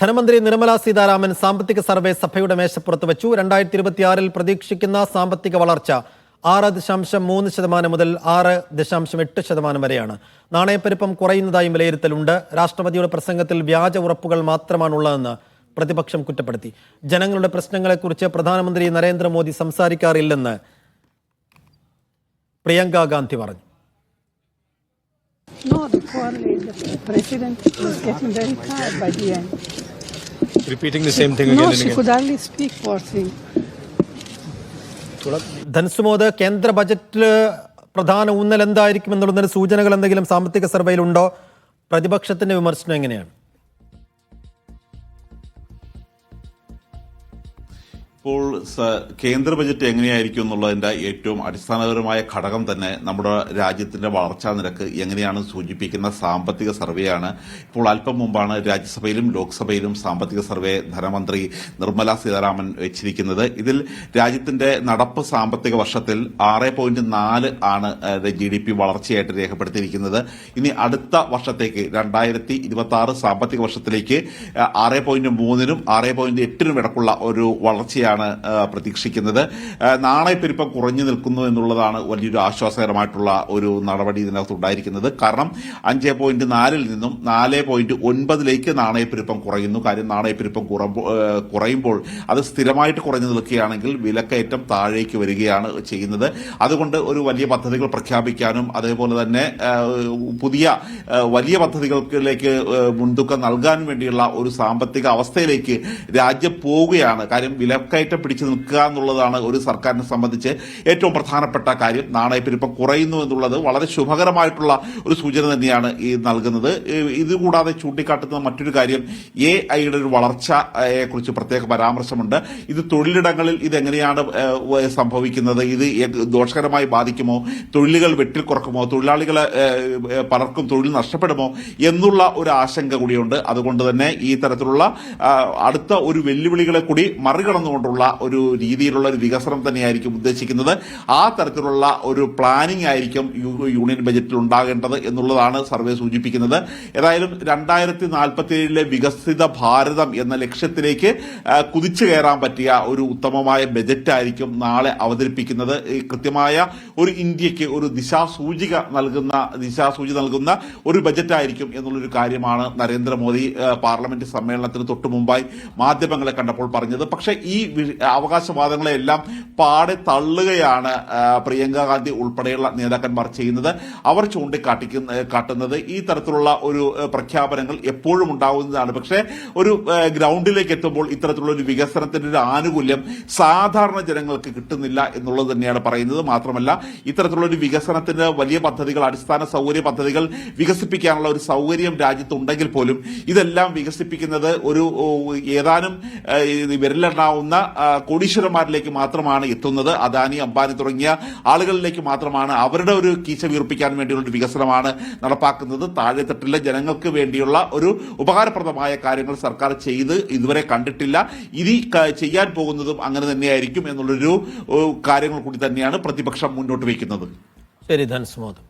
ധനമന്ത്രി നിർമ്മല സീതാരാമൻ സാമ്പത്തിക സർവേ സഭയുടെ മേശപ്പുറത്ത് വെച്ചു. രണ്ടായിരത്തി ഇരുപത്തിയാറിൽ പ്രതീക്ഷിക്കുന്ന സാമ്പത്തിക വളർച്ച ആറ് ദശാംശം മൂന്ന് ശതമാനം മുതൽ ആറ് ദശാംശം എട്ട് ശതമാനം വരെയാണ്. നാണയപ്പെരുപ്പം കുറയുന്നതായും വിലയിരുത്തലുണ്ട്. രാഷ്ട്രപതിയുടെ പ്രസംഗത്തിൽ വ്യാജ ഉറപ്പുകൾ മാത്രമാണുള്ളതെന്ന് പ്രതിപക്ഷം കുറ്റപ്പെടുത്തി. ജനങ്ങളുടെ പ്രശ്നങ്ങളെക്കുറിച്ച് പ്രധാനമന്ത്രി നരേന്ദ്രമോദി സംസാരിക്കാറില്ലെന്ന് പ്രിയങ്ക ഗാന്ധി പറഞ്ഞു. No, the quarterly, the president is getting very tired by the end. Repeating the same thing No, again and she again. could hardly speak, poor thing. Dhanasumod കേന്ദ്ര ബജറ്റിൽ പ്രധാന ഊന്നൽ എന്തായിരിക്കും എന്നുള്ളതിന് സൂചനകൾ എന്തെങ്കിലും സാമ്പത്തിക സർവേയിലുണ്ടോ പ്രതിപക്ഷത്തിന്റെ വിമർശനം എങ്ങനെയാണ് ഇപ്പോൾ കേന്ദ്ര ബജറ്റ് എങ്ങനെയായിരിക്കും എന്നുള്ളതിന്റെ ഏറ്റവും അടിസ്ഥാനപരമായ ഘടകം തന്നെ നമ്മുടെ രാജ്യത്തിന്റെ വളർച്ചാ നിരക്ക് എങ്ങനെയാണ് സൂചിപ്പിക്കുന്ന സാമ്പത്തിക സർവേയാണ്. ഇപ്പോൾ അല്പം മുമ്പാണ് രാജ്യസഭയിലും ലോക്സഭയിലും സാമ്പത്തിക സർവേ ധനമന്ത്രി നിർമ്മല സീതാരാമൻ വെച്ചിരിക്കുന്നത്. ഇതിൽ രാജ്യത്തിന്റെ നടപ്പ് സാമ്പത്തിക വർഷത്തിൽ ആറ് പോയിന്റ് നാല് ആണ് ജി ഡി പി വളർച്ചയായിട്ട് രേഖപ്പെടുത്തിയിരിക്കുന്നത്. ഇനി അടുത്ത വർഷത്തേക്ക് രണ്ടായിരത്തി ഇരുപത്തി ആറ് സാമ്പത്തിക വർഷത്തിലേക്ക് ആറ് പോയിന്റ് മൂന്നിനും ആറ് പോയിന്റ് എട്ടിനും ഇടക്കുള്ള ഒരു വളർച്ചയാണ് ആ, പ്രതീക്ഷിക്കുന്നത്. നാണയപ്പെരുപ്പം കുറഞ്ഞു നിൽക്കുന്നു എന്നുള്ളതാണ് വലിയൊരു ആശ്വാസകരമായിട്ടുള്ള ഒരു നടപടി ഇതിനകത്ത് ഉണ്ടായിരിക്കുന്നത്. കാരണം അഞ്ച് പോയിന്റ് നാലിൽ നിന്നും നാല് പോയിന്റ് ഒൻപതിലേക്ക് നാണയപ്പെരുപ്പം കുറയുന്നു. കാര്യം നാണയപ്പെരുപ്പം കുറയുമ്പോൾ അത് സ്ഥിരമായിട്ട് കുറഞ്ഞു നിൽക്കുകയാണെങ്കിൽ വിലക്കയറ്റം താഴേക്ക് വരികയാണ് ചെയ്യുന്നത്. അതുകൊണ്ട് ഒരു വലിയ പദ്ധതികൾ പ്രഖ്യാപിക്കാനും അതേപോലെ തന്നെ പുതിയ വലിയ പദ്ധതികൾക്കിലേക്ക് മുൻതൂക്കം നൽകാനും വേണ്ടിയുള്ള ഒരു സാമ്പത്തിക അവസ്ഥയിലേക്ക് രാജ്യം പോവുകയാണ്. കാര്യം വിലക്കയറ്റം പിടിച്ചു നിൽക്കുക എന്നുള്ളതാണ് ഒരു സർക്കാരിനെ സംബന്ധിച്ച് ഏറ്റവും പ്രധാനപ്പെട്ട കാര്യം. നാണയപ്പെരുപ്പം കുറയുന്നു എന്നുള്ളത് വളരെ ശുഭകരമായിട്ടുള്ള ഒരു സൂചന തന്നെയാണ് ഈ നൽകുന്നത്. ഇതുകൂടാതെ ചൂണ്ടിക്കാട്ടുന്ന മറ്റൊരു കാര്യം എ ഐയുടെ ഒരു വളർച്ചയെ കുറിച്ച് പ്രത്യേക പരാമർശമുണ്ട്. ഇത് തൊഴിലിടങ്ങളിൽ ഇതെങ്ങനെയാണ് സംഭവിക്കുന്നത്? ഇത് ദോഷകരമായി ബാധിക്കുമോ? തൊഴിലുകൾ വെട്ടിക്കുറക്കുമോ തൊഴിലാളികളെ പലർക്കും തൊഴിൽ നഷ്ടപ്പെടുമോ? എന്നുള്ള ഒരു ആശങ്ക കൂടിയുണ്ട്. അതുകൊണ്ട് തന്നെ ഈ തരത്തിലുള്ള അടുത്ത ഒരു വെല്ലുവിളികളെ കൂടി മറികടന്നുകൊണ്ടുള്ള ഒരു രീതിയിലുള്ള ഒരു വികസനം തന്നെയായിരിക്കും ഉദ്ദേശിക്കുന്നത്. ആ തരത്തിലുള്ള ഒരു പ്ലാനിംഗ് ആയിരിക്കും യൂണിയൻ ബജറ്റിൽ ഉണ്ടാകേണ്ടത് എന്നുള്ളതാണ് സർവേ സൂചിപ്പിക്കുന്നത്. ഏതായാലും രണ്ടായിരത്തി നാൽപ്പത്തി ഏഴിലെ വികസിത ഭാരതം എന്ന ലക്ഷ്യത്തിലേക്ക് കുതിച്ചു കയറാൻ പറ്റിയ ഒരു ഉത്തമമായ ബജറ്റ് ആയിരിക്കും നാളെ അവതരിപ്പിക്കുന്നത്. കൃത്യമായ ഒരു ഇന്ത്യയ്ക്ക് ഒരു ദിശാസൂചിക നൽകുന്ന ദിശാസൂചി നൽകുന്ന ഒരു ബജറ്റ് ആയിരിക്കും എന്നുള്ളൊരു കാര്യമാണ് നരേന്ദ്രമോദി പാർലമെന്റ് സമ്മേളനത്തിന് തൊട്ടു മുമ്പായി മാധ്യമങ്ങളെ കണ്ടപ്പോൾ പറഞ്ഞത്. പക്ഷേ ഈ വി- അവകാശവാദങ്ങളെല്ലാം പാടെ തള്ളുകയാണ് പ്രിയങ്ക ഗാന്ധി ഉൾപ്പെടെയുള്ള നേതാക്കന്മാർ ചെയ്യുന്നത്. അവർ ചൂണ്ടിക്കാട്ടിക്കുന്ന കാട്ടുന്നത് ഈ തരത്തിലുള്ള ഒരു പ്രഖ്യാപനങ്ങൾ എപ്പോഴും ഉണ്ടാകുന്നതാണ് പക്ഷേ ഒരു ഗ്രൗണ്ടിലേക്ക് എത്തുമ്പോൾ ഇത്തരത്തിലുള്ള ഒരു വികസനത്തിന്റെ ഒരു ആനുകൂല്യം സാധാരണ ജനങ്ങൾക്ക് കിട്ടുന്നില്ല എന്നുള്ളത് തന്നെയാണ് പറയുന്നത്. മാത്രമല്ല ഇത്തരത്തിലുള്ള ഒരു വികസനത്തിന് വലിയ പദ്ധതികൾ അടിസ്ഥാന സൗകര്യ പദ്ധതികൾ വികസിപ്പിക്കാനുള്ള ഒരു സൗകര്യം രാജ്യത്തുണ്ടെങ്കിൽ പോലും ഇതെല്ലാം വികസിപ്പിക്കുന്നത് ഒരു ഏതാനും വിരലുണ്ടാവുന്ന കോടീശ്വരന്മാരിലേക്ക് മാത്രമാണ് എത്തുന്നത്. അദാനി അംബാനി തുടങ്ങിയ ആളുകളിലേക്ക് മാത്രമാണ് അവരുടെ ഒരു കീശ വീർപ്പിക്കാൻ വേണ്ടിയുള്ള ഒരു വികസനമാണ് നടപ്പാക്കുന്നത്. താഴെത്തട്ടിലെ ജനങ്ങൾക്ക് വേണ്ടിയുള്ള ഒരു ഉപകാരപ്രദമായ കാര്യങ്ങൾ സർക്കാർ ചെയ്ത് ഇതുവരെ കണ്ടിട്ടില്ല. ഇനി ചെയ്യാൻ പോകുന്നതും അങ്ങനെ തന്നെയായിരിക്കും എന്നുള്ളൊരു കാര്യങ്ങൾ കൂടി തന്നെയാണ് പ്രതിപക്ഷം മുന്നോട്ട് വയ്ക്കുന്നത്. ശരി ധൻസുമോദ്